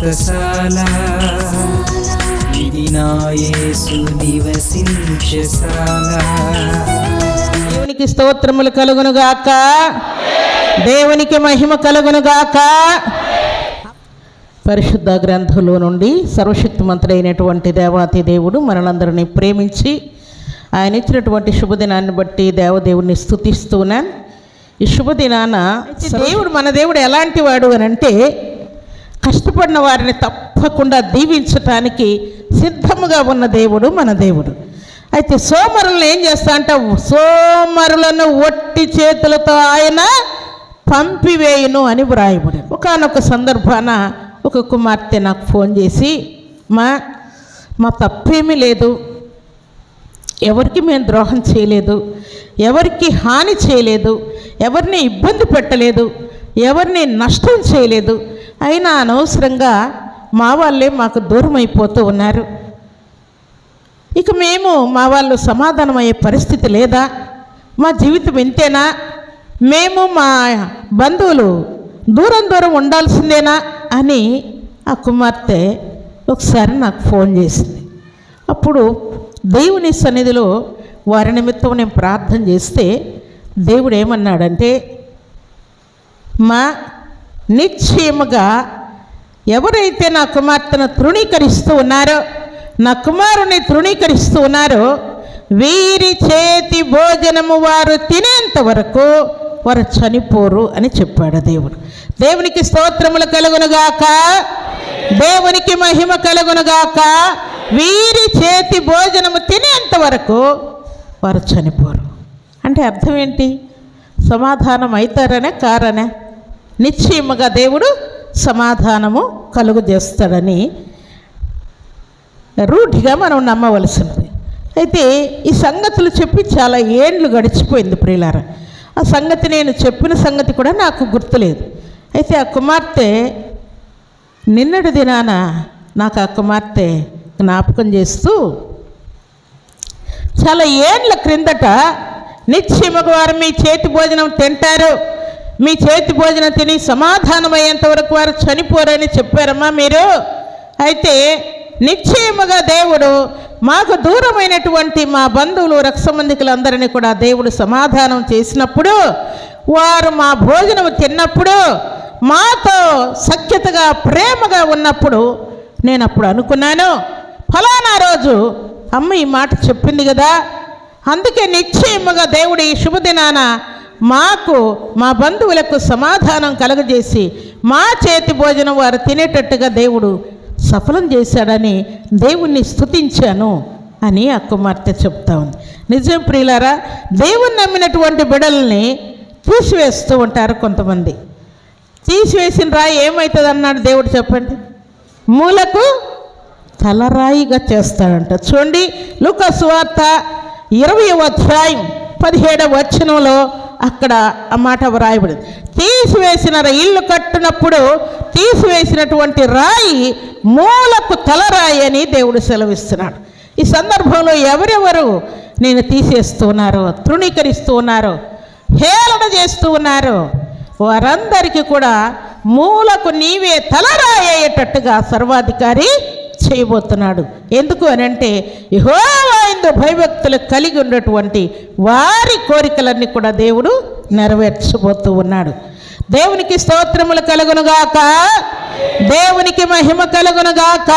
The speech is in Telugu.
వ్రతశాల ఇది నా యేసు నివసించశాల దేవునికి స్తోత్రములు కలుగునుగాక. దేవునికి మహిమ కలుగునుగాక. పరిశుద్ధ గ్రంథంలో నుండి సర్వశక్తిమంతుడైనటువంటి దేవాతి దేవుడు మనలందరినీ ప్రేమించి ఆయన ఇచ్చినటువంటి శుభదినాన్ని బట్టి దేవదేవుని స్థుతిస్తున్నాను ఈ శుభదినాన దేవుడు మన దేవుడు ఎలాంటి వాడు అని అంటే కష్టపడిన వారిని తప్పకుండా దీవించటానికి సిద్ధముగా ఉన్న దేవుడు మన దేవుడు. అయితే సోమరులను ఏం చేస్తా అంటే సోమరులను ఒట్టి చేతులతో ఆయన పంపివేయును అని వ్రాయబడి ఒకనొక సందర్భాన ఒక కుమార్తె నాకు ఫోన్ చేసి మా మా తప్పేమీ లేదు. ఎవరికి మేము ద్రోహం చేయలేదు. ఎవరికి హాని చేయలేదు. ఎవరిని ఇబ్బంది పెట్టలేదు. ఎవరిని నష్టం చేయలేదు. అయినా అనవసరంగా మా వాళ్ళే మాకు దూరం అయిపోతూ ఉన్నారు. ఇక మేము మా వాళ్ళు సమాధానమయ్యే పరిస్థితి లేదా? మా జీవితం ఇంతేనా? మేము మా బంధువులు దూరం దూరం ఉండాల్సిందేనా? అని ఆ కుమార్తె ఒకసారి నాకు ఫోన్ చేసింది. అప్పుడు దేవుని సన్నిధిలో వారి నిమిత్తం నేను ప్రార్థన చేస్తే దేవుడు ఏమన్నాడంటే మా నిశ్చయముగా ఎవరైతే నా కుమార్తెను తృణీకరిస్తూ ఉన్నారో నా కుమారుని తృణీకరిస్తూ ఉన్నారో వీరి చేతి భోజనము వారు తినేంత వరకు వారు చనిపోరు అని చెప్పాడు దేవుడు. దేవునికి స్తోత్రములు కలుగునుగాక. దేవునికి మహిమ కలుగునుగాక. వీరి చేతి భోజనము తినేంత వరకు వారు చనిపోరు. అంటే అర్థం ఏంటి? సమాధానం అవుతారనే కారనే? నిశ్చయముగా దేవుడు సమాధానము కలుగు చేస్తాడని రూఢిగా మనం నమ్మవలసినది. అయితే ఈ సంగతులు చెప్పి చాలా ఏండ్లు గడిచిపోయింది ప్రియులార. ఆ సంగతి నేను చెప్పిన సంగతి కూడా నాకు గుర్తులేదు. అయితే ఆ కుమార్తె నిన్నటి దినాన నాకు ఆ కుమార్తె జ్ఞాపకం చేస్తూ చాలా ఏండ్ల క్రిందట నిత్యమగవారు మీ చేతి భోజనం తింటారు. మీ చేతి భోజనం తిని సమాధానమయ్యేంత వరకు వారు చనిపోరని చెప్పారమ్మా మీరు. అయితే నిశ్చయముగా దేవుడు మాకు దూరమైనటువంటి మా బంధువులు రక్షమందికులందరినీ కూడా దేవుడు సమాధానం చేసినప్పుడు వారు మా భోజనం తిన్నప్పుడు మాతో సఖ్యతగా ప్రేమగా ఉన్నప్పుడు నేను అప్పుడు అనుకున్నాను. ఫలానా రోజు అమ్మ ఈ మాట చెప్పింది కదా. అందుకే నిశ్చయముగా దేవుడు ఈ శుభదినాన మాకు మా బంధువులకు సమాధానం కలగజేసి మా చేతి భోజనం వారు తినేటట్టుగా దేవుడు సఫలం చేశాడని దేవుణ్ణి స్థుతించాను అని ఆ కుమార్తె చెప్తా ఉంది. నిజం ప్రియులారా దేవుణ్ణి నమ్మినటువంటి బిడల్ని తీసివేస్తూ ఉంటారు కొంతమంది. తీసివేసిన రాయి ఏమవుతుంది అన్నాడు దేవుడు చెప్పండి? మూలకు తలరాయిగా చేస్తాడంట. చూడండి లూకాసు వార్త ఇరవై అధ్యాయం పదిహేడవ వచనంలో అక్కడ ఆ మాట వ్రాయబడింది తీసివేసిన ఇల్లు కట్టినప్పుడు తీసివేసినటువంటి రాయి మూలకు తలరాయి అని దేవుడు సెలవిస్తున్నాడు. ఈ సందర్భంలో ఎవరెవరు నేను తీసేస్తున్నారో తృణీకరిస్తూ ఉన్నారో హేళన చేస్తూ ఉన్నారో వారందరికీ కూడా మూలకు నీవే తలరాయేటట్టుగా సర్వాధికారి చేయబోతున్నాడు. ఎందుకు అని అంటే యహోవాయందు భయభక్తులు కలిగి ఉన్నటువంటి వారి కోరికలన్నీ కూడా దేవుడు నెరవేర్చబోతూ ఉన్నాడు. దేవునికి స్తోత్రములు కలుగునుగాక. దేవునికి మహిమ కలుగునుగాక.